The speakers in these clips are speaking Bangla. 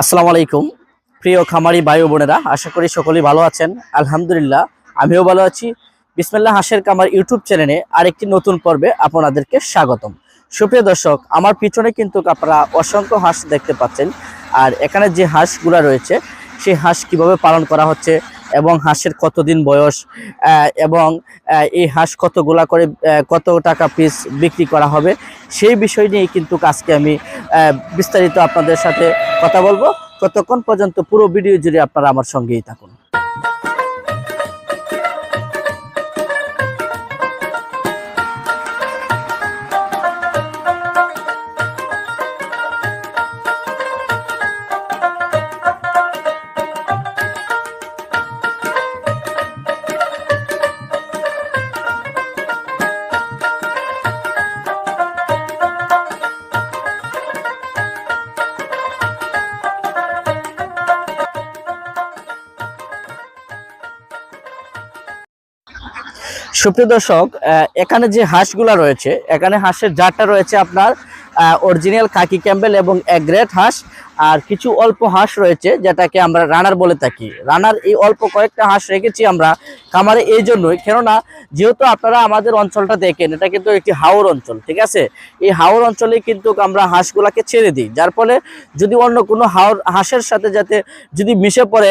আসসালামু আলাইকুম। প্রিয় খামারি ভাই বোনেরা, আশা করি সকলেই ভালো আছেন। আলহামদুলিল্লাহ, আমিও ভালো আছি। বিসমিল্লা হাসের কামার ইউটিউব চ্যানেলে আরেকটি নতুন পর্বে আপনাদেরকে স্বাগতম। সুপ্রিয় দর্শক, আমার পিছনে কিন্তু আপনারা অসংখ্য হাঁস দেখতে পাচ্ছেন। আর এখানে যে হাঁসগুলা রয়েছে, সেই হাঁস কীভাবে পালন করা হচ্ছে এবং হাঁসের কতদিন বয়স এবং এই হাঁস কতগুলা করে কত টাকা পিস বিক্রি করা হবে, সেই বিষয় নিয়ে কিন্তু আজকে আমি বিস্তারিত আপনাদের সাথে কথা বলব। কতক্ষণ পর্যন্ত পুরো ভিডিও জুড়ে আপনারা আমার সঙ্গেই থাকুন। সুপ্রিয় দর্শক এখানে যে হাঁসগুলা রয়েছে, এখানে হাঁসের জাতটা রয়েছে আপনার অরিজিনাল কাকি ক্যাম্বেল এবং এগ্রেট হাঁস। আর কিছু অল্প হাঁস রয়েছে যেটাকে আমরা রানার বলে থাকি। রানার এই অল্প কয়েকটা হাঁস রেখেছি আমরা খামারে এই জন্যই। কেননা, যেহেতু আপনারা আমাদের অঞ্চলটা দেখেন, এটা কিন্তু একটি হাওর অঞ্চল, ঠিক আছে? এই হাওর অঞ্চলে কিন্তু আমরা হাঁসগুলাকে ছেড়ে দিই। যার ফলে যদি অন্য কোনো হাওর, হাঁসের সাথে যাতে যদি মিশে পড়ে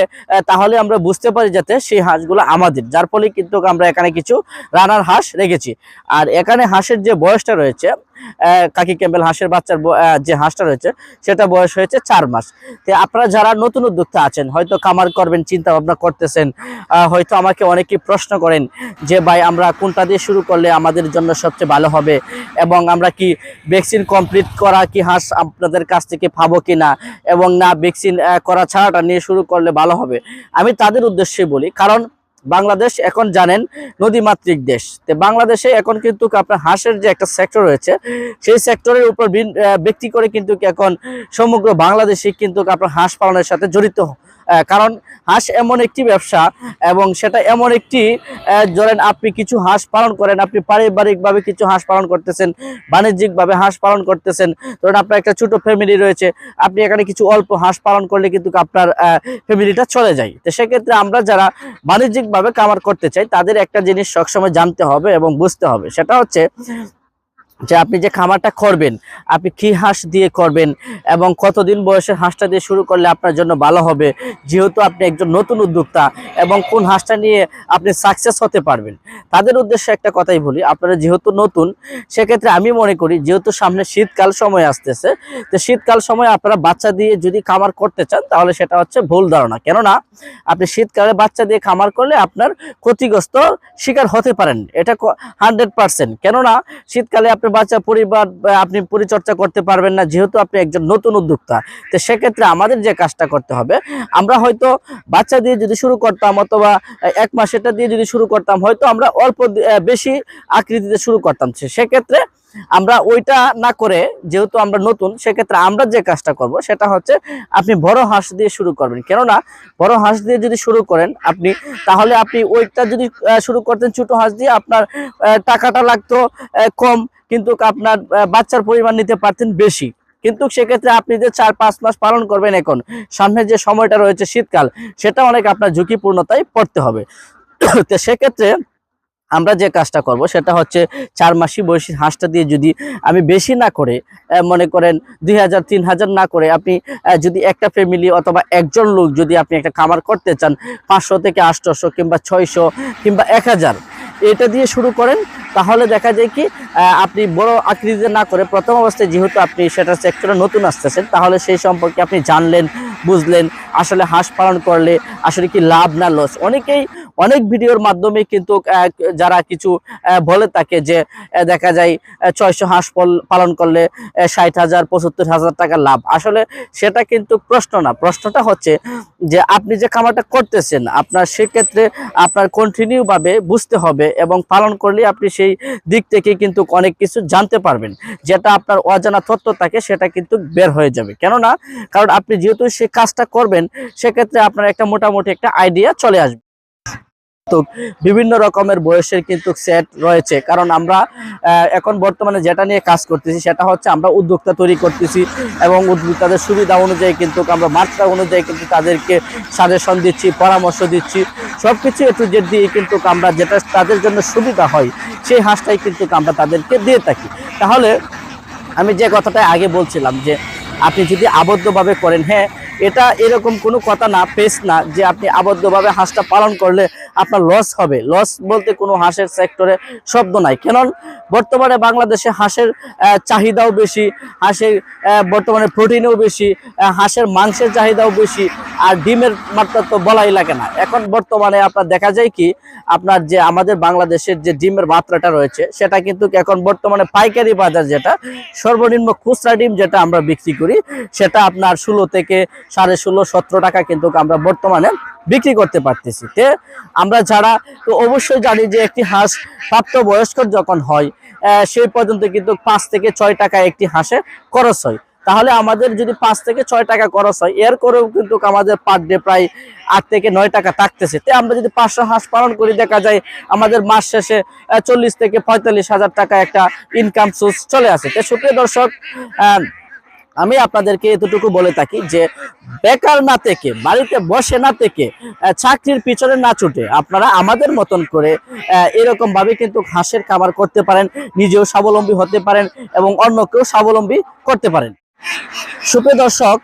তাহলে আমরা বুঝতে পারি যাতে সেই হাঁসগুলো আমাদের। যার ফলে কিন্তু আমরা এখানে কিছু রানার হাঁস রেখেছি। আর এখানে হাঁসের যে বয়সটা রয়েছে কাকি ক্যাম্বেল হাঁসের বাচ্চার যে হাঁসটা রয়েছে, সেটা বয়স হয়েছে চার মাস। তো আপনারা যারা নতুন উদ্যোক্তা আছেন, হয়তো কামার করবেন চিন্তা ভাবনা করতেছেন হয়তো আমাকে অনেকে প্রশ্ন করেন যে, ভাই, আমরা কোনটা দিয়ে শুরু করলে আমাদের জন্য সবচেয়ে ভালো হবে? এবং আমরা কি ভ্যাকসিন কমপ্লিট করা কি হাঁস আপনাদের কাছ থেকে পাবো কি না এবং না, ভ্যাকসিন করা ছাড়াটা নিয়ে শুরু করলে ভালো হবে? আমি তাদের উদ্দেশ্যে বলি, কারণ বাংলাদেশ এখন জানেন নদীমাতৃক দেশ। তো বাংলাদেশে এখন কিন্তু আপনার হাঁসের যে একটা সেক্টর রয়েছে, সেই সেক্টরের উপর ব্যক্তি করে কিন্তু এখন সমগ্র বাংলাদেশে কিন্তু আপনার হাঁস পালনের সাথে জড়িত। কারণ হাঁস এমন একটি ব্যবসা এবং সেটা এমন একটি ধরেন আপনি কিছু হাঁস পালন করেন, আপনি পারিবারিকভাবে কিছু হাঁস পালন করতেছেন, বাণিজ্যিকভাবে হাঁস পালন করতেছেন, ধরেন আপনার একটা ছোট ফ্যামিলি রয়েছে, আপনি এখানে কিছু অল্প হাঁস পালন করলে কিন্তু আপনার ফ্যামিলিটা চলে যায়। তো সেক্ষেত্রে আমরা যারা বাণিজ্যিকভাবে কামার করতে চাই, তাদের একটা জিনিস সবসময় জানতে হবে এবং বুঝতে হবে, সেটা হচ্ছে যে আপনি যে খামারটা করবেন, আপনি কি হাঁস দিয়ে করবেন এবং কতদিন বয়সের হাঁসটা দিয়ে শুরু করলে আপনার জন্য ভালো হবে, যেহেতু আপনি একজন নতুন উদ্যোক্তা এবং কোন হাঁসটা নিয়ে আপনি সাকসেস হতে পারবেন। তাদের উদ্দেশ্যে একটা কথাই বলি, আপনারা যেহেতু নতুন, সেক্ষেত্রে আমি মনে করি যেহেতু সামনে শীতকাল সময় আসতেছে, তো শীতকাল সময় আপনারা বাচ্চা দিয়ে যদি খামার করতে চান, তাহলে সেটা হচ্ছে ভুল ধারণা। কেননা, আপনি শীতকালে বাচ্চা দিয়ে খামার করলে আপনার ক্ষতিগ্রস্ত শিকার হতে পারেন, এটা হান্ড্রেড পার্সেন্ট কেননা, শীতকালে আপনি বাচ্চা পরিবার আপনি পরিচর্যা করতে পারবেন না, যেহেতু আপনি একজন নতুন উদ্যোক্তা। তো সেক্ষেত্রে আমাদের যে কাজটা করতে হবে, আমরা হয়তো বাচ্চা দিয়ে যদি শুরু করতাম অথবা এক মাস এটা দিয়ে যদি শুরু করতাম, হয়তো আমরা অল্প বেশি আকৃতিতে শুরু করতাম। সেক্ষেত্রে আমরা ওইটা না করে যেহেতু আমরা নতুন, সেক্ষেত্রে আমরা যে কাজটা করব সেটা হচ্ছে আপনি বড় হাঁস দিয়ে শুরু করবেন। কেননা বড় হাঁস দিয়ে যদি শুরু করেন আপনি, তাহলে আপনি ওইটা যদি শুরু করতেন ছোট হাঁস দিয়ে আপনার টাকাটা লাগতো কম, কিন্তু আপনার বাচ্চার পরিমাণ নিতে পারতেন বেশি। কিন্তু সেক্ষেত্রে আপনি যে চার পাঁচ মাস পালন করবেন এখন, সামনে যে সময়টা রয়েছে শীতকাল, সেটা অনেক আপনার ঝুঁকিপূর্ণতায় পড়তে হবে। তো সেক্ষেত্রে আমরা যে কাজটা করব সেটা হচ্ছে চার মাসি বয়সী হাঁসটা দিয়ে যদি আমি বেশি না করে মনে করেন দুই হাজার, তিন হাজার না করে আপনি যদি একটা ফ্যামিলি অথবা একজন লোক যদি আপনি একটা খামার করতে চান, পাঁচশো থেকে আটশোশো কিংবা ছয়শো কিংবা এক হাজার, এটা দিয়ে শুরু করেন, তাহলে দেখা যায় কি আপনি বড় আকৃতিতে না করে প্রথম অবস্থায় যেহেতু আপনি সেটা সেক্টরে নতুন আসতেছেন, তাহলে সেই সম্পর্কে আপনি জানলেন, বুঝলেন, আসলে হাঁস পালন করলে আসলে কি লাভ না লস অনেকেই অনেক ভিডিওর মাধ্যমে কিন্তু যারা কিছু বলে থাকে যে দেখা যায় ছয়শো হাঁস পল- পালন করলে ষাট হাজার, পঁচাত্তর হাজার টাকা লাভ। আসলে সেটা কিন্তু প্রশ্ন না। প্রশ্নটা হচ্ছে যে, আপনি যে খামারটা করতেছেন, আপনার সেক্ষেত্রে আপনার কন্টিনিউ ভাবে বুঝতে হবে এবং পালন করলে আপনি সেই দিক থেকে কিন্তু অনেক কিছু জানতে পারবেন। যেটা আপনার অজানা তথ্য থাকে, সেটা কিন্তু বের হয়ে যাবে। কেননা, কারণ আপনি যেহেতু সে কাজটা করবেন, সেক্ষেত্রে আপনার একটা মোটামুটি একটা আইডিয়া চলে আসবে। তো বিভিন্ন রকমের বয়সের কিন্তু সেট রয়েছে। কারণ আমরা এখন বর্তমানে যেটা নিয়ে কাজ করতেছি সেটা হচ্ছে আমরা উদ্যোক্তা তৈরি করতেছি এবং উদ্যোক্তাদের সুবিধা অনুযায়ী কিন্তু আমরা মাত্রা অনুযায়ী কিন্তু তাদেরকে সাজেশন দিচ্ছি, পরামর্শ দিচ্ছি। সব কিছু একটু যে দিয়ে কিন্তু আমরা যেটা তাদের জন্য সুবিধা হয়, সেই হাঁসটাই কিন্তু আমরা তাদেরকে দিয়ে থাকি। তাহলে আমি যে কথাটা আগে বলছিলাম যে আপনি যদি আবদ্ধভাবে করেন হ্যাঁ এটা এরকম কোনো কথা না পেস না যে আপনি আবদ্ধভাবে হাঁসটা পালন করলে আপনার লস হবে। লস বলতে কোনো হাঁসের সেক্টরে শব্দ নাই। কেন বর্তমানে বাংলাদেশে হাঁসের চাহিদাও বেশি, হাঁসের বর্তমানে প্রোটিনও বেশি হাঁসের মাংসের চাহিদাও বেশি, আর ডিমের মাত্রা তো বলাই লাগে না। এখন বর্তমানে আপনার দেখা যায় কি, আপনার যে আমাদের বাংলাদেশের যে ডিমের মাত্রাটা রয়েছে, সেটা কিন্তু এখন বর্তমানে পাইকারি বাজার যেটা, সর্বনিম্ন খুচরা ডিম যেটা আমরা বিক্রি করি, সেটা আপনার ষোলো থেকে সাড়ে ষোলো, সতেরো টাকা কিন্তু আমরা বর্তমানে বিক্রি করতে পারতেছি। তে আমরা যারা, তো অবশ্যই জানি যে একটি হাঁস প্রাপ্তবয়স্ক যখন হয় সেই পর্যন্ত কিন্তু পাঁচ থেকে ছয় টাকা একটি হাঁসে খরচ হয়। তাহলে আমাদের যদি পাঁচ থেকে ছয় টাকা খরচ হয়, এর করেও কিন্তু আমাদের পার ডে প্রায় আট থেকে নয় টাকা থাকতেছে। তে আমরা যদি পাঁচশো হাঁস পালন করি, দেখা যায় আমাদের মাস শেষে চল্লিশ থেকে পঁয়তাল্লিশ হাজার টাকা একটা ইনকাম সোর্স চলে আসে। তো সুপ্রিয় দর্শক আমি আপনাদেরকে এতটুকু বলে থাকি যে বেকার না থেকে বাড়িতে বসে না থেকে চাকরির পিছনে না ছুটে আপনারা আমাদের মতন করে আহ, এরকম ভাবে কিন্তু হাঁসের খাবার করতে পারেন নিজেও স্বাবলম্বী হতে পারেন এবং অন্যকেও স্বাবলম্বী করতে পারেন। সুপ্রিয় দর্শক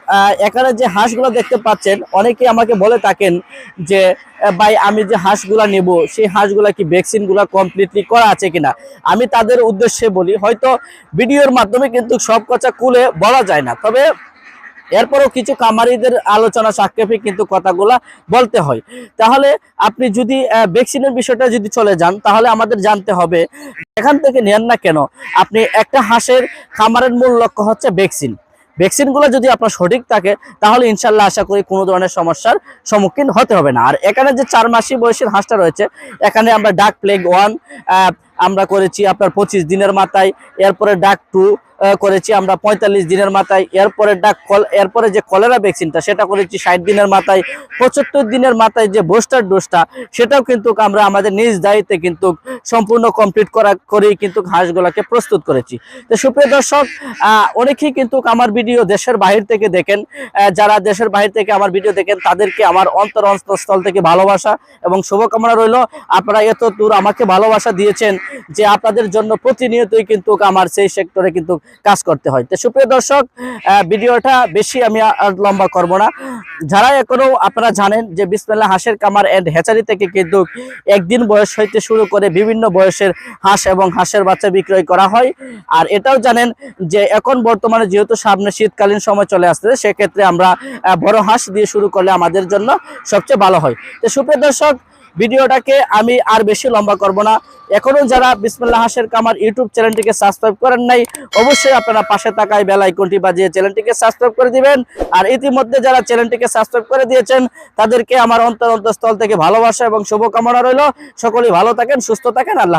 এখানে যে হাঁসগুলো দেখতে পাচ্ছেন অনেকে আমাকে বলে থাকেন যে ভাই, আমি যে হাঁসগুলা নেব, সেই হাঁসগুলা কি ভ্যাকসিনগুলা কমপ্লিটলি করা আছে কিনা? আমি তাদের উদ্দেশ্যে বলি, হয়তো ভিডিওর মাধ্যমে কিন্তু সব কথা খুলে বলা যায় না, তবে এরপরও কিছু কামারিদের আলোচনা, সাক্ষেপে কিন্তু কথাগুলা বলতে হয়। তাহলে আপনি যদি ভ্যাকসিনের বিষয়টা যদি চলে যান, তাহলে আমাদের জানতে হবে, এখান থেকে নেন না কেন, আপনি একটা হাঁসের খামারের মূল লক্ষ্য হচ্ছে ভ্যাকসিন। ভ্যাকসিনগুলো যদি আপনার সঠিক থাকে, তাহলে ইনশাল্লাহ আশা করি কোনো ধরনের সমস্যার সম্মুখীন হতে হবে না। আর এখানে যে চার মাসি বয়সের হাঁসটা রয়েছে, এখানে আমরা ডাক প্লেগ ওয়ান আমরা করেছি আপনার পঁচিশ দিনের মাথায়, এরপরে ডাক টু করেছি। আমরা পঁয়তাল্লিশ দিনের মাথায় এরপরে ডাক কল, এরপরে যে কলেরা ভ্যাকসিনটা, সেটা করেছি ষাট দিনের মাথায়। পঁচাত্তর দিনের মাথায় যে বুস্টার ডোজটা, সেটাও কিন্তু আমরা আমাদের নিজ দায়িত্বে কিন্তু সম্পূর্ণ কমপ্লিট করা, করেই কিন্তু হাঁসগুলোকে প্রস্তুত করেছি। তো সুপ্রিয় দর্শক অনেকেই কিন্তু আমার ভিডিও দেশের বাহির থেকে দেখেন। যারা দেশের বাহির থেকে আমার ভিডিও দেখেন, তাদেরকে আমার অন্তর অন্তঃস্থল থেকে ভালোবাসা এবং শুভকামনা রইল। আপনারা এত দূর আমাকে ভালোবাসা দিয়েছেন যে আপনাদের জন্য প্রতিনিয়তই কিন্তু আমার সেই সেক্টরে কিন্তু কাজ করতে হয়। তো সুপ্রিয় দর্শক ভিডিওটা বেশি আমি আর লম্বা করব না। যারা এখনও আপনারা জানেন যে বিসমিল্লাহ হাঁসের কামার এন্ড হ্যাচারি থেকে কিন্তু একদিন বয়স হইতে শুরু করে বিভিন্ন বয়সের হাঁস এবং হাঁসের বাচ্চা বিক্রয় করা হয়। আর এটাও জানেন যে এখন বর্তমানে যেহেতু সামনে শীতকালীন সময় চলে আসছে, সেক্ষেত্রে আমরা বড় হাঁস দিয়ে শুরু করলে আমাদের জন্য সবচেয়ে ভালো হয়। তো সুপ্রিয় দর্শক ভিডিওটাকে আমি আর বেশি লম্বা করব না। এখনও যারা বিসমুল্লাহ হাসের কামার ইউটিউব চ্যানেলটিকে সাবস্ক্রাইব করেন নাই, অবশ্যই আপনারা পাশে থাকায় বেল আইকনটি বাজিয়ে চ্যানেলটিকে সাবস্ক্রাইব করে দিবেন। আর ইতিমধ্যে যারা চ্যানেলটিকে সাবস্ক্রাইব করে দিয়েছেন, তাদেরকে আমার অন্তর অন্তঃস্থল থেকে ভালোবাসা এবং শুভকামনা রইল। সকলেই ভালো থাকেন, সুস্থ থাকেন, আল্লাহ।